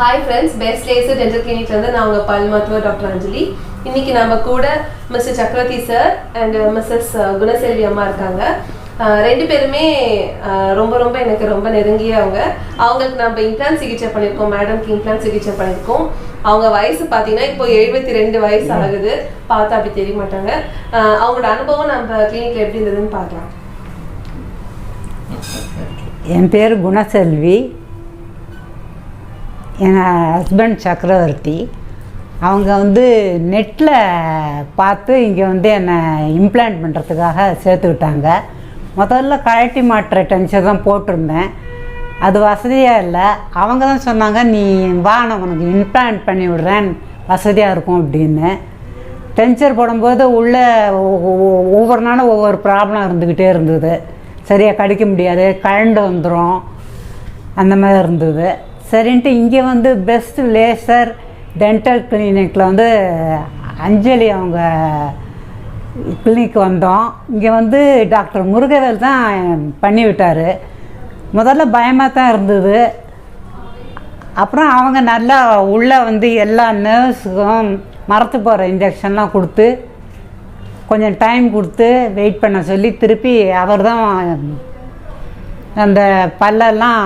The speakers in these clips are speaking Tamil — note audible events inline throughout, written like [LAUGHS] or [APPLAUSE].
Hi friends best laser dental கிளினிக்ல இருந்து நான் உங்க பல் மருத்துவர் டாக்டர் அஞ்சலி. இன்னைக்கு நம்ம கூட மிஸ்டர் சக்கரவர்த்தி சார் அண்ட் மிஸ்ஸஸ் குணசெல்வி அம்மா இருக்காங்க. ரெண்டு பேருமே ரொம்ப ரொம்ப எனக்கு ரொம்ப நெருங்கியவங்க. அவங்களுக்கு நம்ம இம்ப்ளான் சிகிச்சை பண்ணியிருக்கோம் மேடம்க்கு இம்ப்ளான் சிகிச்சை பண்ணியிருக்கோம். அவங்க வயசு பார்த்தீங்கன்னா இப்போ எழுபத்தி ரெண்டு வயசு ஆகுது. பார்த்தா அப்படி தெரிய மாட்டாங்க. அவங்களோட அனுபவம் நம்ம கிளினிக்ல எப்படி இருந்ததுன்னு பார்க்கலாம். என் பேர் குணசெல்வி. என் ஹஸ்பண்ட் சக்கரவர்த்தி அவங்க வந்து நெட்டில் பார்த்து இங்கே வந்து என்னை இம்ப்ளான்ட் பண்ணுறதுக்காக சேர்த்து விட்டாங்க. முதல்ல கழட்டி மாட்டுற டென்ஷன் தான் போட்டிருந்தேன். அது வசதியாக இல்லை. அவங்க தான் சொன்னாங்க நீ வா நான் உனக்கு இம்ப்ளான்ட் பண்ணி விடுறேன். வசதியாக இருக்கும் அப்படின்னு. டென்ச்சர் போடும்போது உள்ளே ஒ- ஒவ்வொரு நாளும் ஒவ்வொரு ப்ராப்ளம் இருந்துக்கிட்டே இருந்தது. சரியாக கடிக்க முடியாது. கழண்டு வந்துடும் அந்த மாதிரி இருந்தது. சரின்ட்டு இங்கே வந்து பெஸ்ட் லேசர் டென்டல் கிளினிக்கில் வந்து அஞ்சலி அவங்க கிளினிக் வந்தோம். இங்கே வந்து டாக்டர் முருகவேல் தான் பண்ணி விட்டார் முதல்ல பயமாக தான் இருந்தது. அப்புறம் அவங்க நல்லா உள்ளே வந்து எல்லா நர்ஸுக்கும் மரத்து போகிற இன்ஜெக்ஷன்லாம் கொடுத்து கொஞ்சம் டைம் கொடுத்து வெயிட் பண்ண சொல்லி திருப்பி அவர் தான் அந்த பல்லெல்லாம்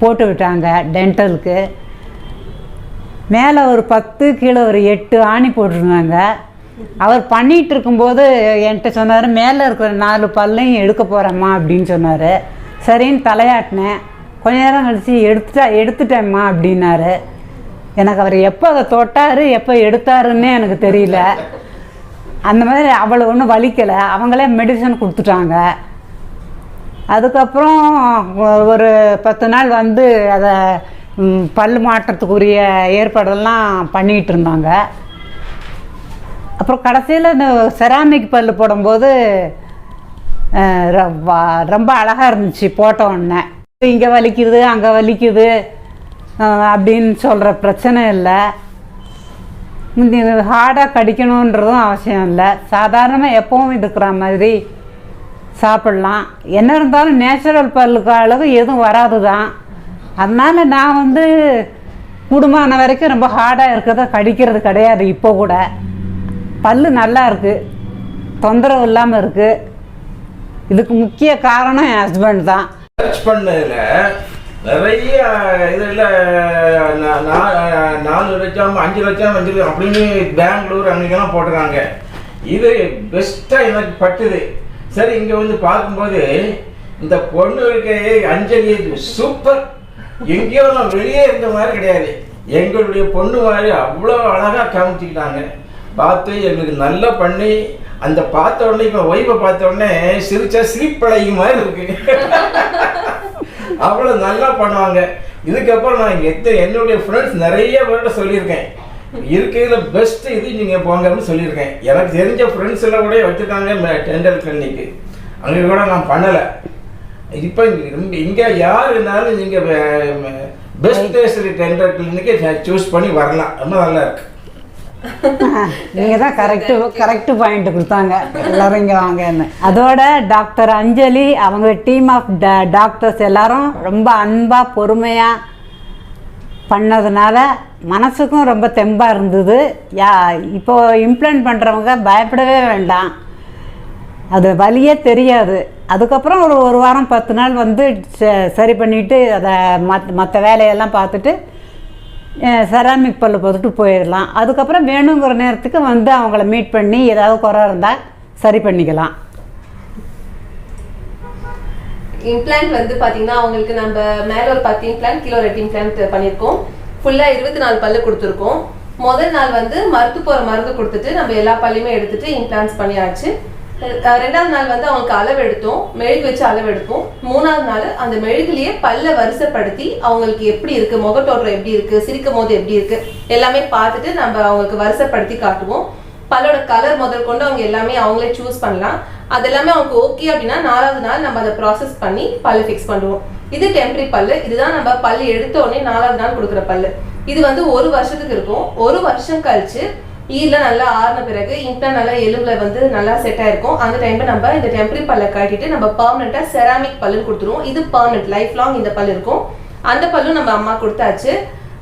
போட்டு விட்டாங்க டென்டலுக்கு மேலே ஒரு பத்து கீழே ஒரு எட்டு ஆணி போட்டிருந்தாங்க. அவர் பண்ணிகிட்டு இருக்கும்போது என்கிட்ட சொன்னார் மேலே இருக்கிற நாலு பல்லையும் எடுக்க போகிறேம்மா அப்படின்னு சொன்னார். சரின்னு தலையாட்டினேன். கொஞ்ச நேரம் கழிச்சு எடுத்துட்டா எடுத்துட்டேம்மா அப்படின்னாரு. எனக்கு அவர் எப்போ அதை தொட்டார் எப்போ எடுத்தாருன்னே எனக்கு தெரியல. அந்த மாதிரி அவளை ஒன்றும் வலிக்கலை. அவங்களே மெடிசன் கொடுத்துட்டாங்க. அதுக்கப்புறம் ஒரு பத்து நாள் வந்து அதை பல் மாற்றத்துக்குரிய ஏற்பாடெல்லாம் பண்ணிகிட்டு இருந்தாங்க அப்புறம் கடைசியில் இந்த செராமிக் பல் போடும்போது ர- வா- ரொம்ப அழகாக இருந்துச்சு போட்ட உடனே இங்கே வலிக்குது அங்கே வலிக்குது அப்படின்னு சொல்கிற பிரச்சனை இல்லை. ஹார்டாக கடிக்கணுன்றதும் அவசியம் இல்லை. சாதாரணமாக எப்பவும் இருக்கிற மாதிரி சாப்பிட்லாம். என்ன இருந்தாலும் நேச்சுரல் பல்லுக்கு அளவு எதுவும் வராது தான் அதனால் நான் வந்து கூடுமான வரைக்கும் ரொம்ப ஹார்டாக இருக்கிறத கடிக்கிறது கிடையாது இப்போ கூட. பல் நல்லா இருக்குது தொந்தரவு இல்லாமல் இருக்குது இதுக்கு முக்கிய காரணம் என் ஹஸ்பண்ட் தான். சர்ச் பண்ணதில் நிறைய இதில் நாலு லட்சம் அஞ்சு லட்சம் அஞ்சு லட்சம் அப்படின்னு பெங்களூர் அங்கெல்லாம் போட்டுறாங்க இது பெஸ்ட்டாக எனக்கு பட்டுது. சரி இங்கே வந்து பார்க்கும்போது இந்த பொண்ணு இருக்க அஞ்சலி சூப்பர் எங்கேயோ நான் வெளியே இருந்த மாதிரி கிடையாது. எங்களுடைய பொண்ணு மாதிரி அவ்வளோ அழகாக காமிச்சிக்கிட்டாங்க. பார்த்து எங்களுக்கு நல்லா பண்ணி அந்த பார்த்த உடனே இப்போ ஒய்ஃபை பார்த்த உடனே சிரிச்சா சிரிப்பழகி மாதிரி இருக்கு. அவ்வளோ நல்லா பண்ணுவாங்க. இதுக்கப்புறம் நான் எத்த என்னுடைய ஃப்ரெண்ட்ஸ் நிறைய பேர்கிட்ட சொல்லியிருக்கேன். இருக்கிறதுல பெஸ்ட் இது நீங்கள் போங்கன்னு சொல்லியிருக்கேன். எனக்கு தெரிஞ்ச ஃப்ரெண்ட்ஸ் எல்லாம் கூட வச்சுருக்காங்க டெண்டல் கிளினிக்கு அங்கே கூட நான் பண்ணலை. இப்போ இங்கே யார் இருந்தாலும் நீங்கள் பெஸ்ட் டேஸ்ட் டெண்டல் கிளினிக்கை சூஸ் பண்ணி வரலாம். ரொம்ப நல்லா இருக்கு. [LAUGHS] நீங்கள் தான் கரெக்டு கரெக்டு பாயிண்ட் கொடுத்தாங்க. எல்லாரும் இங்கே வாங்கன்னு. அதோட டாக்டர் அஞ்சலி அவங்க டீம் ஆஃப் டாக்டர்ஸ் எல்லாரும் ரொம்ப அன்பாக பொறுமையாக பண்ணதுனால மனசுக்கும் ரொம்ப தெம்பாக இருந்தது. யா இப்போ இம்ப்ளான்ட் பண்ணுறவங்க பயப்படவே வேண்டாம். அது வலியே தெரியாது. அதுக்கப்புறம் ஒரு ஒரு வாரம் பத்து நாள் வந்து ச- சரி பண்ணிவிட்டு அதை மத் மற்ற வேலையெல்லாம் பார்த்துட்டு செராமிக் பல்லு போட்டுட்டு போயிடலாம். அதுக்கப்புறம் வேணுங்கிற நேரத்துக்கு வந்து அவங்கள மீட் பண்ணி ஏதாவது குறை இருந்தால் சரி பண்ணிக்கலாம். இம்ப்ளான்ட் வந்து பார்த்தீங்கன்னா அவங்களுக்கு நம்ம மேலே ஒரு பத்து இம்ப்ளான்ட் கீழே ஒரு எட்டு இம்ப்ளான்ட் பண்ணியிருக்கோம் ஃபுல்லாக இருபத்தி நாலு பல்லு கொடுத்துருக்கோம். முதல் நாள் வந்து மருத்து போகிற மருந்து கொடுத்துட்டு நம்ம எல்லா பல்லையுமே எடுத்துட்டு இம்ப்ளான்ஸ் பண்ணியாச்சு. ரெண்டாவது நாள் வந்து அவங்களுக்கு அளவு எடுத்தோம். மெழுகு வச்சு அளவு எடுப்போம். மூணாவது நாள் அந்த மெழுகுலேயே பல்ல வரிசைப்படுத்தி அவங்களுக்கு எப்படி இருக்கு முகத்தோற்றம் எப்படி இருக்கு சிரிக்கும் போது எப்படி இருக்கு எல்லாமே பார்த்துட்டு நம்ம அவங்களுக்கு வரிசைப்படுத்தி காட்டுவோம். பல்லோட கலர் முதல் கொண்டு அவங்க எல்லாமே அவங்களே சூஸ் பண்ணலாம். அது எல்லாமே அவங்க ஓகே அப்படின்னா நாலாவது நாள் நம்ம அதை ப்ராசஸ் பண்ணி பல்லு ஃபிக்ஸ் பண்ணுவோம். இது டெம்பரரி பல்லு. இதுதான் நம்ம பல் எடுத்த உடனே நாலாவது நாள் கொடுக்குற பல்லு. இது வந்து ஒரு வருஷத்துக்கு இருக்கும். ஒரு வருஷம் கழிச்சு ஈரில் நல்லா ஆறின பிறகு இம்ப்ளான் நல்லா எலும்புல வந்து நல்லா செட் ஆயிருக்கும். அந்த டைம்ல நம்ம இந்த டெம்பரரி பல்ல கட்டிட்டு நம்ம பர்மனெண்டா செராமிக் பல்லுன்னு கொடுத்துருவோம். இது பர்மனெண்ட் லைஃப் லாங் இந்த பல்லு இருக்கும். அந்த பல்லும் நம்ம அம்மா கொடுத்தாச்சு.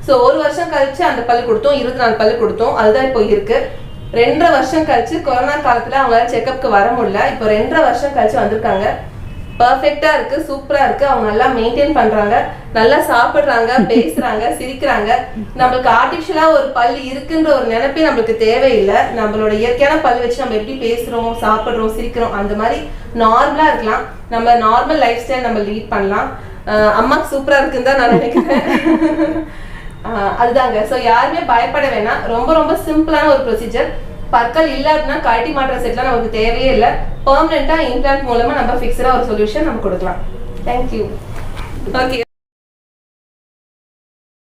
ஸோ ஒரு வருஷம் கழிச்சு அந்த பல் கொடுத்தோம். இருபத்தி நாலு பல்லு கொடுத்தோம். அதுதான் இப்போ இருக்கு. ரெண்டரை வருஷம் கழிச்சு கொரோனா காலத்துல அவங்களால செக்அப்க்கு வர முடியல. இப்போ ரெண்டரை வருஷம் கழிச்சு வந்திருக்காங்க. பர்ஃபெக்டா இருக்கு சூப்பரா இருக்கு. அவங்க நல்லா மெயின்டைன் பண்றாங்க. நல்லா சாப்பிடுறாங்க பேசுறாங்க சிரிக்கிறாங்க. நம்மளுக்கு ஆர்டிஃபிஷியலா ஒரு பல் இருக்குன்ற ஒரு நினைப்பே நம்மளுக்கு தேவையில்லை. நம்மளோட இயற்கையான பல் வச்சு நம்ம எப்படி பேசுறோம் சாப்பிடுறோம் சிரிக்கிறோம் அந்த மாதிரி நார்மலா இருக்கலாம். நம்ம நார்மல் லைஃப் ஸ்டைல் நம்ம லீட் பண்ணலாம். அம்மாக்கு சூப்பரா இருக்குன்னு தான் நான் நினைக்கிறேன். அதுதாங்க. ஸோ யாருமே பயப்பட வேணாம். ரொம்ப ரொம்ப சிம்பிளான ஒரு ப்ரொசீஜர் பற்கள் இல்ல அப்படின்னா கழட்டி மாற்ற செட்லாம் நமக்கு தேவையே இல்லை. பெர்மனெண்ட்டாக இம்ப்ளான்ட் மூலமா நம்ம ஃபிக்ஸடாக ஒரு சொல்யூஷன் நம்ம கொடுக்கலாம். Thank you okay